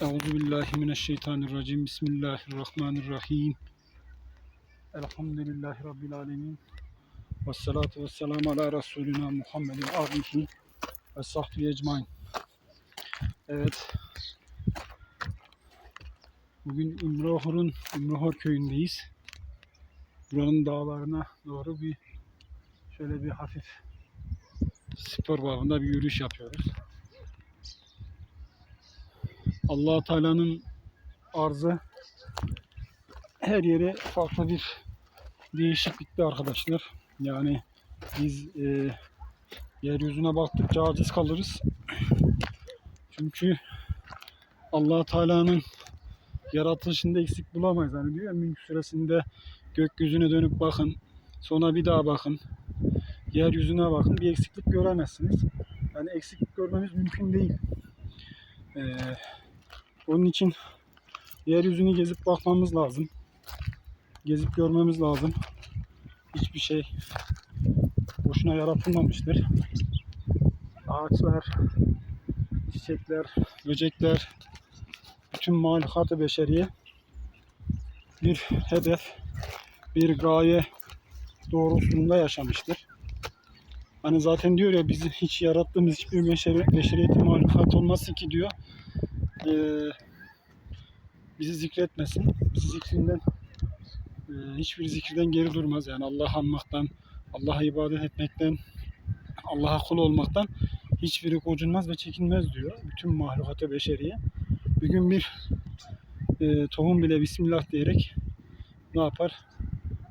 Euzu billahi mineşşeytanirracim. Bismillahirrahmanirrahim. Elhamdülillahi rabbil alamin. Ves salatu vesselam ala Resulina Muhammedin alihi ve sahbihi ecmaîn. Evet. Bugün İmrahor'un İmrahor köyündeyiz. Buranın dağlarına doğru bir şöyle bir hafif spor babında bir yürüyüş yapıyoruz. Allah Teala'nın arzı her yere farklı bir değişiklikte arkadaşlar. Yani biz e, yeryüzüne baktıkça aciz kalırız. Çünkü allah Teala'nın yaratılışında eksik bulamayız. Hani diyor ya Mülk suresinde gökyüzüne dönüp bakın. Sonra bir daha bakın. Yeryüzüne bakın. Bir eksiklik göremezsiniz. Yani eksiklik görmemiz mümkün değil. Ee, onun için yeryüzünü gezip bakmamız lazım. Gezip görmemiz lazım. Hiçbir şey boşuna yaratılmamıştır. Ağaçlar, çiçekler, böcekler, bütün mahlukat-ı beşeriye bir hedef, bir gaye doğrultusunda yaşamıştır. Hani zaten diyor ya bizi hiç yarattığımız hiçbir beşeri, beşeriyetin mahlukat olmasın ki diyor. Ee, bizi zikretmesin. Bizi zikrinden e, hiçbir zikirden geri durmaz. Yani Allah anmaktan, Allah'a ibadet etmekten, Allah'a kul olmaktan hiçbiri gocunmaz ve çekinmez diyor. Bütün mahlukata beşeriye. Bir gün bir e, tohum bile Bismillah diyerek ne yapar?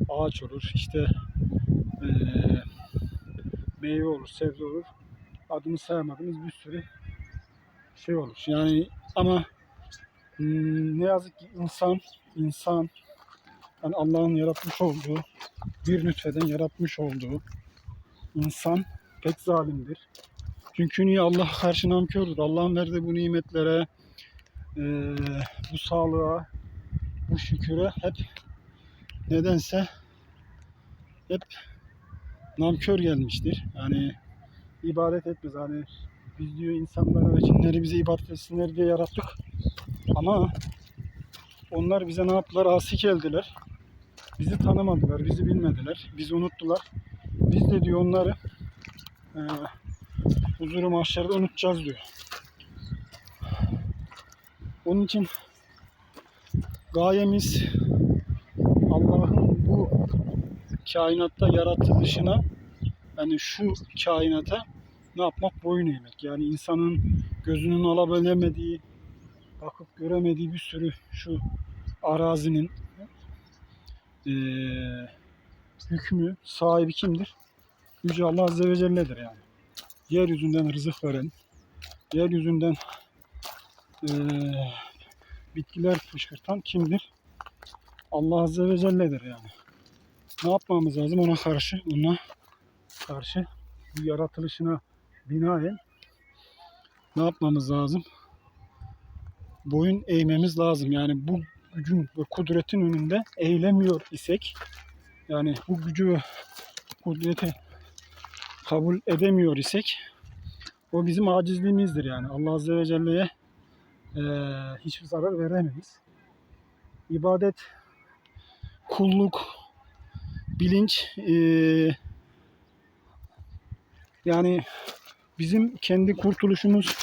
Ağaç olur. İşte e, meyve olur, sebze olur. Adını sayamadığımız bir sürü şey olur. Yani ama hmm, ne yazık ki insan insan yani Allah'ın yaratmış olduğu bir nütfeden yaratmış olduğu insan pek zalimdir. Çünkü niye Allah karşı namkördür. Allah'ın verdiği bu nimetlere eee, bu sağlığa bu şüküre hep nedense hep namkör gelmiştir. Yani ibadet etmez. Hani biz diyor insanlara ve cinleri bize ibadet etsinler diye yarattık. Ama onlar bize ne yaptılar? Asi geldiler. Bizi tanımadılar, bizi bilmediler, bizi unuttular. Biz de diyor onları eee huzuru mahşerde unutacağız diyor. Onun için gayemiz Allah'ın bu kainatta yaratılışına yani şu kainata ne yapmak? Boyun eğmek. Yani insanın gözünün alabilemediği, bakıp göremediği bir sürü şu arazinin eee hükmü, sahibi kimdir? Yüce Allah Azze ve Celle'dir yani. Yeryüzünden rızık veren, yeryüzünden eee bitkiler fışkırtan kimdir? Allah Azze ve Celle'dir yani. Ne yapmamız lazım ona karşı? Ona karşı yaratılışına binaen ne yapmamız lazım? Boyun eğmemiz lazım. Yani bu gücün ve kudretin önünde eğilemiyor isek yani bu gücü ve kudreti kabul edemiyor isek o bizim acizliğimizdir yani. Allah Azze ve Celle'ye eee, hiçbir zarar veremeyiz. İbadet, kulluk, bilinç eee, yani bizim kendi kurtuluşumuz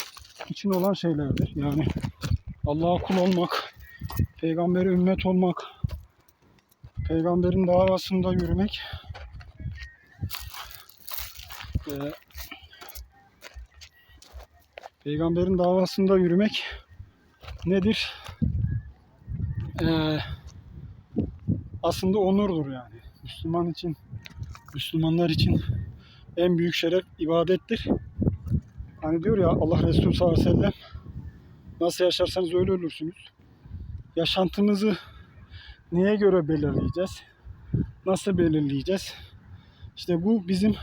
için olan şeylerdir. Yani Allah'a kul olmak, peygambere ümmet olmak, peygamberin davasında yürümek, eee, peygamberin davasında yürümek nedir? Eee, aslında onurdur yani. Müslüman için, Müslümanlar için en büyük şeref ibadettir. Hani diyor ya Allah Resulü sallallahu aleyhi ve sellem nasıl yaşarsanız öyle ölürsünüz. Yaşantımızı neye göre belirleyeceğiz? Nasıl belirleyeceğiz? İşte bu bizim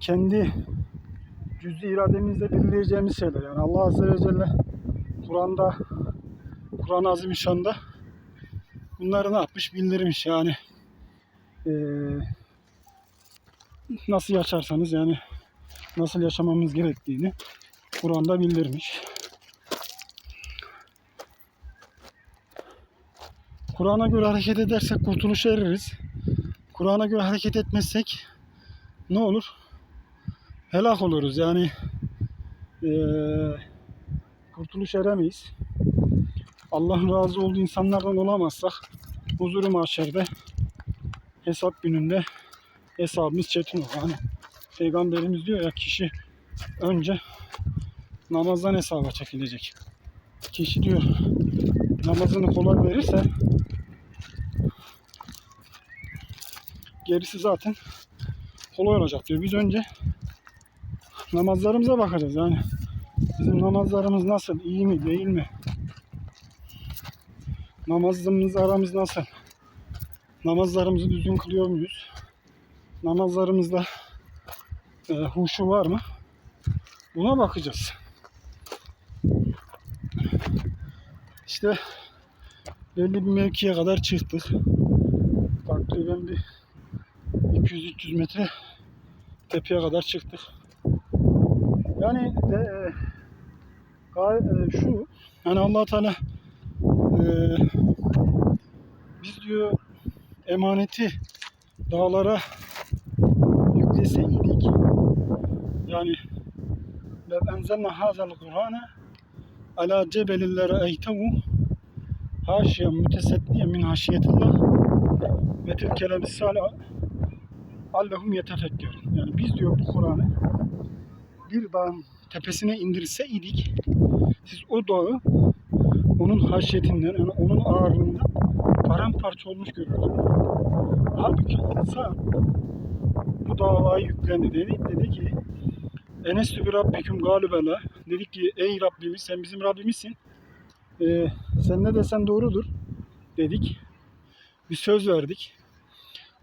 kendi cüz'i irademizle belirleyeceğimiz şeyler. Yani Allah Azze ve Celle Kur'an'da Kur'an-ı Azimüşşan'da bunları ne yapmış bildirmiş yani eee, nasıl yaşarsanız yani nasıl yaşamamız gerektiğini Kur'an'da bildirmiş. Kur'an'a göre hareket edersek kurtuluşa eririz. Kur'an'a göre hareket etmezsek ne olur? Helak oluruz. Yani ee, kurtuluş eremeyiz. Allah'ın razı olduğu insanlardan olamazsak huzuru mahşerde hesap gününde hesabımız çetin olur. Yani Peygamberimiz diyor ya kişi önce namazdan hesaba çekilecek. Kişi diyor namazını kolay verirse gerisi zaten kolay olacak diyor. Biz önce namazlarımıza bakacağız. Yani bizim namazlarımız nasıl? iyi mi? Değil mi? Namazımız aramız nasıl? Namazlarımızı düzgün kılıyor muyuz? Namazlarımızda e, huşu var mı? Buna bakacağız. İşte belli bir mevkiye kadar çıktık. Takriben bir 200-300 metre tepeye kadar çıktık. Yani de, e, şu yani allah Teala e, biz diyor emaneti dağlara yükleseydik yani lev enzelna hazel Kur'an'a ala cebelin lere'eytehu haşiyen müteseddiyen min haşiyetillah ve tilkele misale allahum yetefekkerun. Yani biz diyor bu Kur'an'ı bir dağın tepesine indirseydik siz o dağı onun haşiyetinden yani onun ağırlığından paramparça olmuş görürdünüz. Halbuki insan bu davayı yüklendi dedi, dedi ki Enestü bir Rabbiküm galibela dedik ki ey Rabbimiz sen bizim Rabbimizsin. Ee, sen ne desen doğrudur dedik. Bir söz verdik.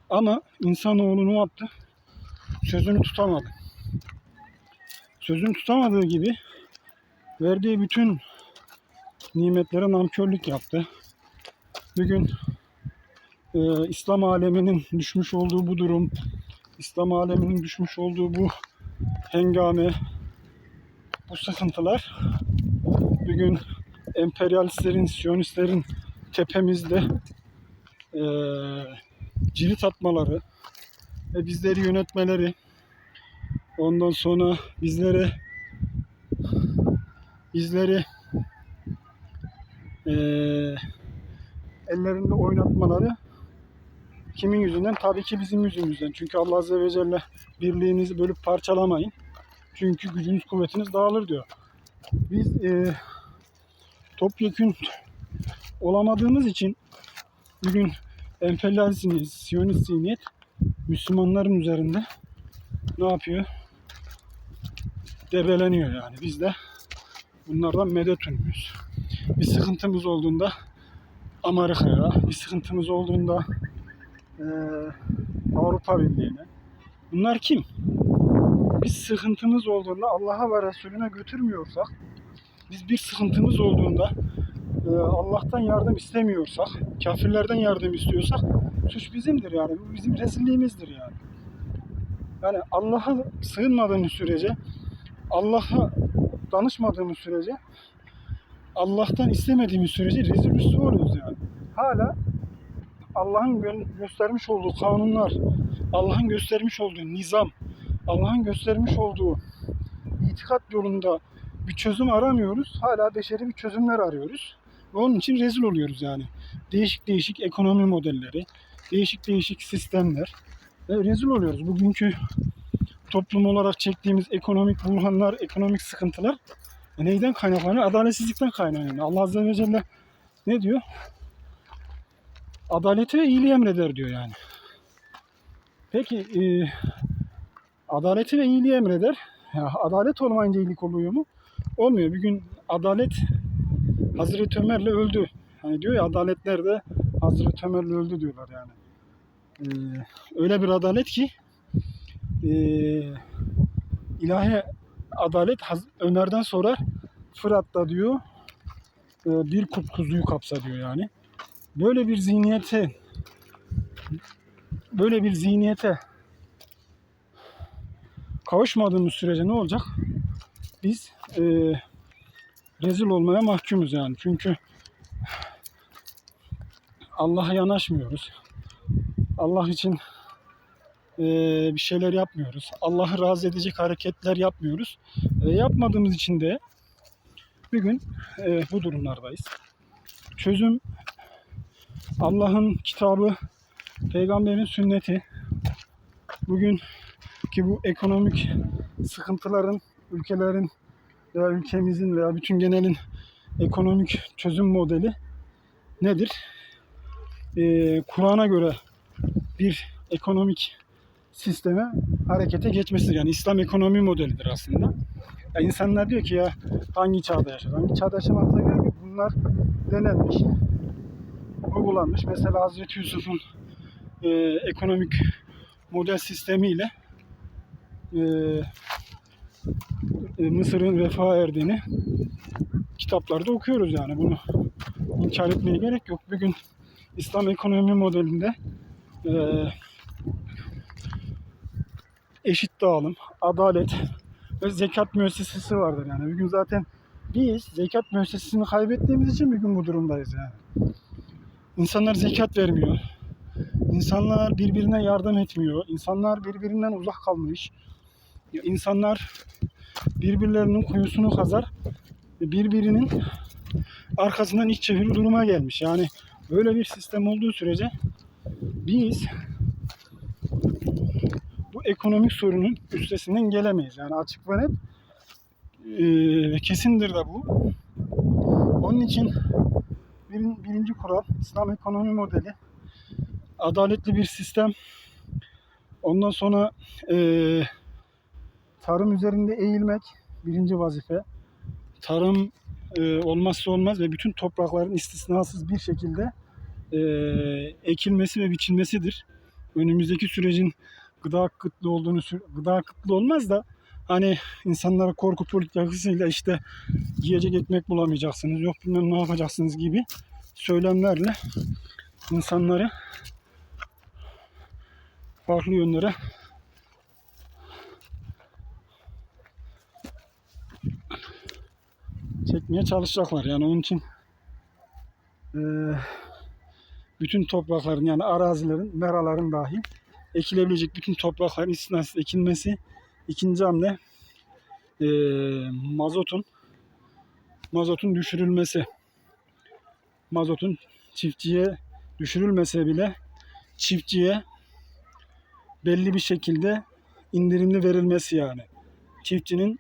Ama insanoğlu ne yaptı? Sözünü tutamadı. Sözünü tutamadığı gibi verdiği bütün nimetlere namkörlük yaptı. Bugün e, İslam aleminin düşmüş olduğu bu durum İslam aleminin düşmüş olduğu bu hengame, bu sıkıntılar bugün emperyalistlerin, siyonistlerin tepemizde eee cirit atmaları ve bizleri yönetmeleri ondan sonra bizlere bizleri eee ellerinde oynatmaları kimin yüzünden? Tabii ki bizim yüzümüzden. Çünkü Allah Azze ve Celle birliğinizi bölüp parçalamayın. Çünkü gücünüz kuvvetiniz dağılır diyor. Biz e, topyekün olamadığımız için bugün emperyalizm, siyonist zihniyet Müslümanların üzerinde ne yapıyor? Debeleniyor yani. Biz de bunlardan medet umuyoruz. Bir sıkıntımız olduğunda Amerika'ya, bir sıkıntımız olduğunda eee, Avrupa Birliği'ne. Bunlar kim? Biz sıkıntımız olduğunda Allah'a ve Resulüne götürmüyorsak, biz bir sıkıntımız olduğunda eee, Allah'tan yardım istemiyorsak, kafirlerden yardım istiyorsak suç bizimdir yani. Bu bizim rezilliğimizdir yani. Yani Allah'a sığınmadığımız sürece, Allah'a danışmadığımız sürece, Allah'tan istemediğimiz sürece rezil rüsva oluyoruz yani. Hala Allah'ın gö- göstermiş olduğu kanunlar, Allah'ın göstermiş olduğu nizam, Allah'ın göstermiş olduğu itikat yolunda bir çözüm aramıyoruz. Hala beşeri bir çözümler arıyoruz. Ve onun için rezil oluyoruz yani. Değişik değişik ekonomi modelleri, değişik değişik sistemler. Ve rezil oluyoruz. Bugünkü toplum olarak çektiğimiz ekonomik buhranlar, ekonomik sıkıntılar neyden kaynaklanıyor? Adaletsizlikten kaynaklanıyor. Allah Azze ve Celle ne diyor? Adaleti ve iyiliği emreder diyor yani. Peki e, adaleti ve iyiliği emreder. Ya, adalet olmayınca iyilik oluyor mu? Olmuyor. Bir gün adalet Hazreti Ömer'le öldü. Hani diyor ya adaletler de Hazreti Ömer'le öldü diyorlar yani. E, öyle bir adalet ki e, ilahi adalet Haz- Ömer'den sonra Fırat'ta diyor e, bir kup kuzuyu kapsa diyor yani böyle bir zihniyete böyle bir zihniyete kavuşmadığımız sürece ne olacak? Biz e, rezil olmaya mahkumuz yani. Çünkü Allah'a yanaşmıyoruz. Allah için eee, bir şeyler yapmıyoruz. Allah'ı razı edecek hareketler yapmıyoruz. E, yapmadığımız için de bir gün eee, bu durumlardayız. Çözüm Allah'ın kitabı, peygamberin sünneti. Bugün ki bu ekonomik sıkıntıların, ülkelerin veya ülkemizin veya bütün genelin ekonomik çözüm modeli nedir? Ee, Kur'an'a göre bir ekonomik sisteme harekete geçmesidir. Yani İslam ekonomi modelidir aslında. Ya insanlar diyor ki ya hangi çağda yaşar? Hangi çağda yaşamakla göre ki bunlar denenmiş, uygulanmış. Mesela Hazreti Yusuf'un e, ekonomik model sistemiyle e, e, Mısır'ın refah erdiğini kitaplarda okuyoruz yani bunu inkar etmeye gerek yok. Bugün İslam ekonomi modelinde e, eşit dağılım, adalet ve zekat müessesesi vardır yani. Bugün zaten biz zekat müessesesini kaybettiğimiz için bugün bu durumdayız yani. İnsanlar zekat vermiyor. İnsanlar birbirine yardım etmiyor. İnsanlar birbirinden uzak kalmış. Ya İnsanlar birbirlerinin kuyusunu kazar. Birbirinin arkasından iç çeviri duruma gelmiş. Yani böyle bir sistem olduğu sürece biz bu ekonomik sorunun üstesinden gelemeyiz. Yani açık ve net ve kesindir de bu. Onun için birin- birinci kural İslam ekonomi modeli adaletli bir sistem. Ondan sonra eee, tarım üzerinde eğilmek birinci vazife. Tarım eee, olmazsa olmaz ve bütün toprakların istisnasız bir şekilde eee, ekilmesi ve biçilmesidir. Önümüzdeki sürecin gıda kıtlığı olduğunu gıda kıtlığı olmaz da hani insanlara korku politikasıyla işte yiyecek ekmek bulamayacaksınız yok bilmem ne yapacaksınız gibi söylemlerle insanları farklı yönlere çekmeye çalışacaklar. Yani onun için eee, bütün toprakların yani arazilerin, meraların dahil ekilebilecek bütün toprakların istisnasız ekilmesi. İkinci hamle eee, mazotun mazotun düşürülmesi. Mazotun çiftçiye düşürülmese bile çiftçiye belli bir şekilde indirimli verilmesi yani. Çiftçinin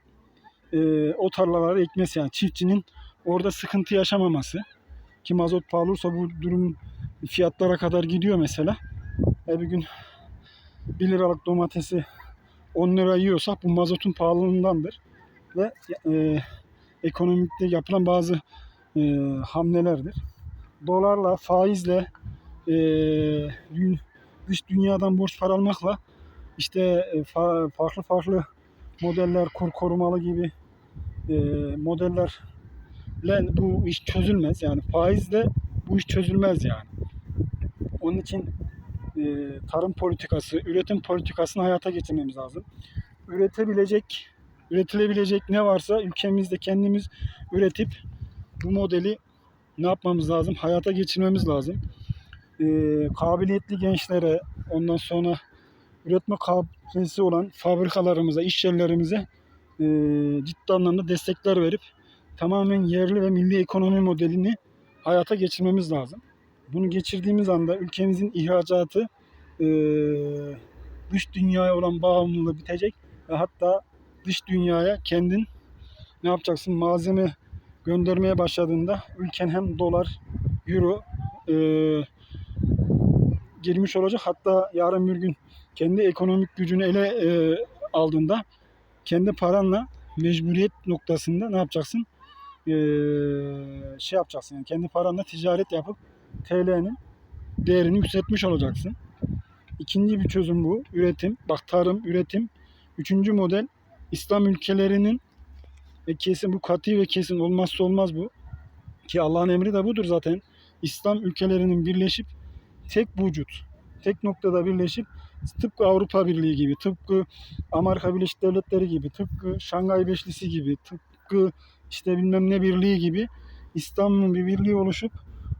eee, o tarlaları ekmesi yani çiftçinin orada sıkıntı yaşamaması ki mazot pahalı olursa bu durum fiyatlara kadar gidiyor mesela. E bir gün 1 liralık domatesi 10 lira yiyorsak bu mazotun pahalılığındandır. Ve e, ekonomikte yapılan bazı e, hamlelerdir. Dolarla, faizle, e, dış dünyadan borç para almakla işte e, fa- farklı farklı modeller, kur korumalı gibi e, modellerle bu iş çözülmez. Yani faizle bu iş çözülmez yani. Onun için e, tarım politikası, üretim politikasını hayata geçirmemiz lazım. Üretebilecek, üretilebilecek ne varsa ülkemizde kendimiz üretip bu modeli ne yapmamız lazım? Hayata geçirmemiz lazım. E, kabiliyetli gençlere, ondan sonra üretme kabiliyeti olan fabrikalarımıza, iş e, ciddi anlamda destekler verip tamamen yerli ve milli ekonomi modelini hayata geçirmemiz lazım. Bunu geçirdiğimiz anda ülkemizin ihracatı e, dış dünyaya olan bağımlılığı bitecek ve hatta dış dünyaya kendin ne yapacaksın malzeme göndermeye başladığında ülken hem dolar, euro e, girmiş olacak. Hatta yarın bir gün kendi ekonomik gücünü ele e, aldığında kendi paranla mecburiyet noktasında ne yapacaksın? E, şey yapacaksın yani kendi paranla ticaret yapıp TL'nin değerini yükseltmiş olacaksın. İkinci bir çözüm bu. Üretim. Bak tarım, üretim. Üçüncü model İslam ülkelerinin ve kesin bu katı ve kesin olmazsa olmaz bu. Ki Allah'ın emri de budur zaten. İslam ülkelerinin birleşip tek vücut, tek noktada birleşip tıpkı Avrupa Birliği gibi, tıpkı Amerika Birleşik Devletleri gibi, tıpkı Şangay Beşlisi gibi, tıpkı işte bilmem ne birliği gibi İslam'ın bir birliği oluşup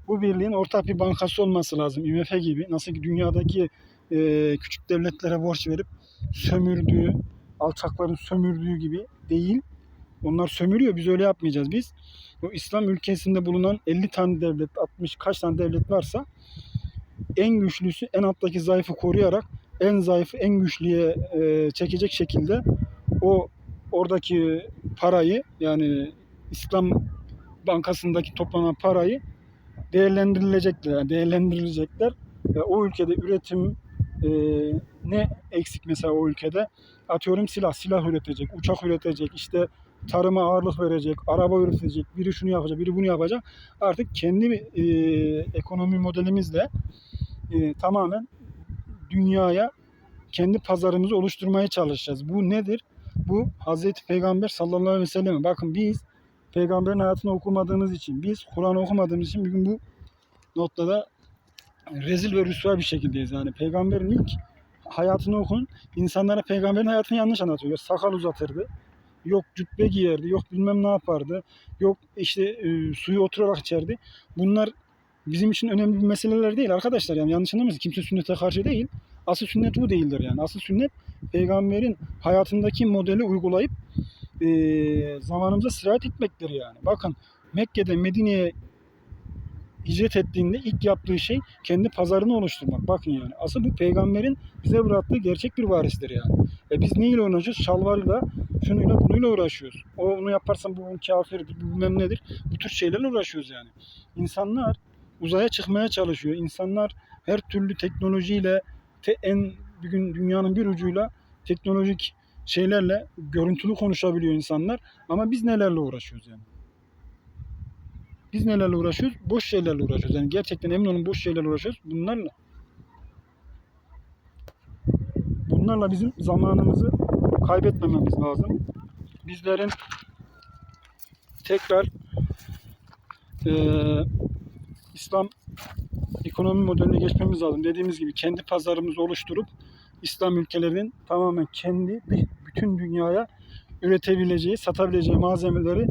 bu birliğin ortak bir bankası olması lazım. IMF gibi. Nasıl ki dünyadaki e, küçük devletlere borç verip sömürdüğü, alçakların sömürdüğü gibi değil. Onlar sömürüyor. Biz öyle yapmayacağız. Biz o İslam ülkesinde bulunan 50 tane devlet, 60 kaç tane devlet varsa en güçlüsü en alttaki zayıfı koruyarak en zayıfı en güçlüye e, çekecek şekilde o oradaki parayı yani İslam Bankası'ndaki toplanan parayı değerlendirilecekler, değerlendirilecekler ve o ülkede üretim e, ne eksik mesela o ülkede atıyorum silah, silah üretecek, uçak üretecek, işte tarıma ağırlık verecek, araba üretecek, biri şunu yapacak, biri bunu yapacak. Artık kendi e, ekonomi modelimizle e, tamamen dünyaya kendi pazarımızı oluşturmaya çalışacağız. Bu nedir? Bu Hazreti Peygamber sallallahu aleyhi ve sellem. Bakın biz peygamberin hayatını okumadığımız için, biz Kur'an okumadığımız için bugün bu noktada rezil ve rüsva bir şekildeyiz. Yani peygamberin ilk hayatını okun. İnsanlara peygamberin hayatını yanlış anlatıyor. Sakal uzatırdı. Yok cübbe giyerdi. Yok bilmem ne yapardı. Yok işte e, suyu oturarak içerdi. Bunlar bizim için önemli bir meseleler değil arkadaşlar. Yani yanlış anlamayın. Kimse sünnete karşı değil. Asıl sünnet bu değildir yani. Asıl sünnet peygamberin hayatındaki modeli uygulayıp e, zamanımıza sirayet etmektir yani. Bakın Mekke'de Medine'ye hicret ettiğinde ilk yaptığı şey kendi pazarını oluşturmak. Bakın yani. Asıl bu peygamberin bize bıraktığı gerçek bir varistir yani. E biz neyle uğraşıyoruz? Şalvarıyla, şunuyla, bunuyla uğraşıyoruz. O onu yaparsan bu kafirdir, bu bilmem nedir. Bu tür şeylerle uğraşıyoruz yani. İnsanlar uzaya çıkmaya çalışıyor. İnsanlar her türlü teknolojiyle te en bugün dünyanın bir ucuyla teknolojik şeylerle görüntülü konuşabiliyor insanlar. Ama biz nelerle uğraşıyoruz yani? Biz nelerle uğraşıyoruz? Boş şeylerle uğraşıyoruz. Yani gerçekten emin olun boş şeylerle uğraşıyoruz. Bunlarla. Bunlarla bizim zamanımızı kaybetmememiz lazım. Bizlerin tekrar eee İslam ekonomi modeline geçmemiz lazım. Dediğimiz gibi kendi pazarımızı oluşturup İslam ülkelerinin tamamen kendi bütün dünyaya üretebileceği, satabileceği malzemeleri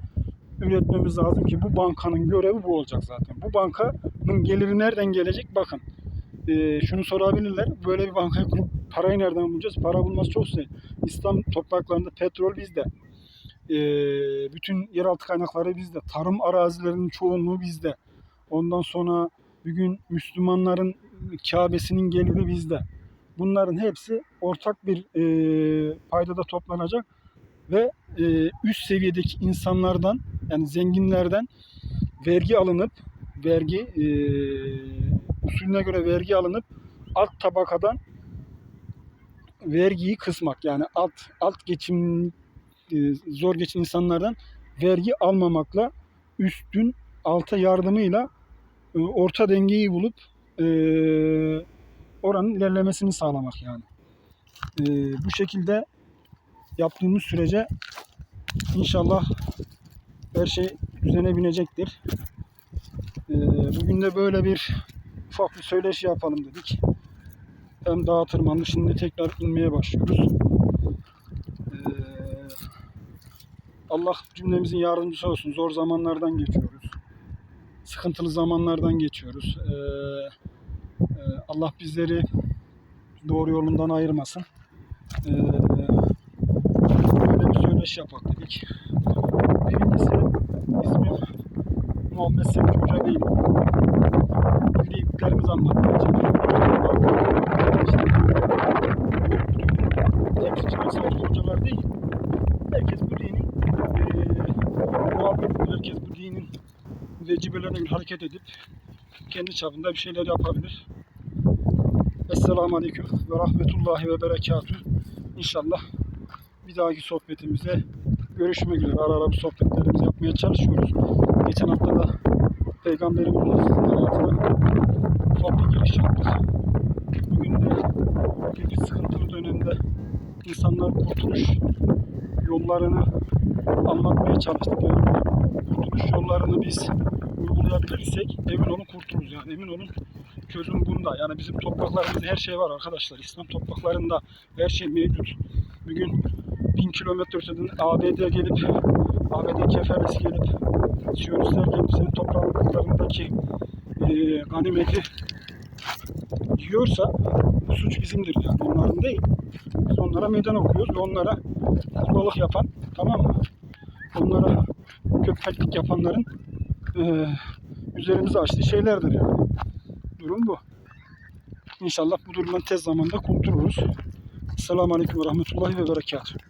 üretmemiz lazım ki bu bankanın görevi bu olacak zaten. Bu bankanın geliri nereden gelecek? Bakın e, şunu sorabilirler. Böyle bir bankayı kurup parayı nereden bulacağız? Para bulması çok zor. İslam topraklarında petrol bizde. E, bütün yeraltı kaynakları bizde. Tarım arazilerinin çoğunluğu bizde. Ondan sonra bugün Müslümanların Kabe'sinin geliri bizde. Bunların hepsi ortak bir e, paydada toplanacak ve e, üst seviyedeki insanlardan yani zenginlerden vergi alınıp vergi e, usulüne göre vergi alınıp alt tabakadan vergiyi kısmak yani alt alt geçim e, zor geçin insanlardan vergi almamakla üstün alta yardımıyla e, orta dengeyi bulup e, oranın ilerlemesini sağlamak yani. E, bu şekilde yaptığımız sürece inşallah her şey düzene binecektir. E, bugün de böyle bir ufak bir söyleşi yapalım dedik. Hem dağa tırmandık şimdi tekrar inmeye başlıyoruz. E, Allah cümlemizin yardımcısı olsun. Zor zamanlardan geçiyoruz sıkıntılı zamanlardan geçiyoruz. Ee, e, Allah bizleri doğru yolundan ayırmasın. Ee, böyle bir söyleş yapak dedik. Birincisi ismim Muhammed Semih Hoca değil. Bildiklerimizi anlatmaya çalışıyorum. Temsilcisi hocalar değil. Herkes bu dinin e. Herkes bu dinin vecibelerine hareket edip kendi çapında bir şeyler yapabilir. Esselamu Aleyküm ve Rahmetullahi ve Berekatü. İnşallah bir dahaki sohbetimize görüşmek üzere. Ara ara bu sohbetlerimizi yapmaya çalışıyoruz. Geçen hafta da Peygamberimizin hayatına bir giriş yaptık. Bugün de bir sıkıntılı dönemde insanlar kurtuluş yollarını anlatmaya çalıştık. Yani kurtuluş yollarını biz uygulayabilirsek emin olun kurtuluruz yani emin olun çözüm bunda. Yani bizim topraklarımızda her şey var arkadaşlar. İslam topraklarında her şey mevcut. Bugün bin kilometre öteden ABD gelip ABD keferesi gelip Siyonistler gelip senin topraklarındaki e, ganimeti yiyorsa bu suç bizimdir yani onların değil. Biz onlara meydan okuyoruz ve onlara balık yapan tamam mı? Onlara köpeklik yapanların e, üzerimize açtığı şeylerdir yani. Durum bu. İnşallah bu durumdan tez zamanda kurtuluruz. Selamun Aleyküm ve Rahmetullahi ve Berekatuhu.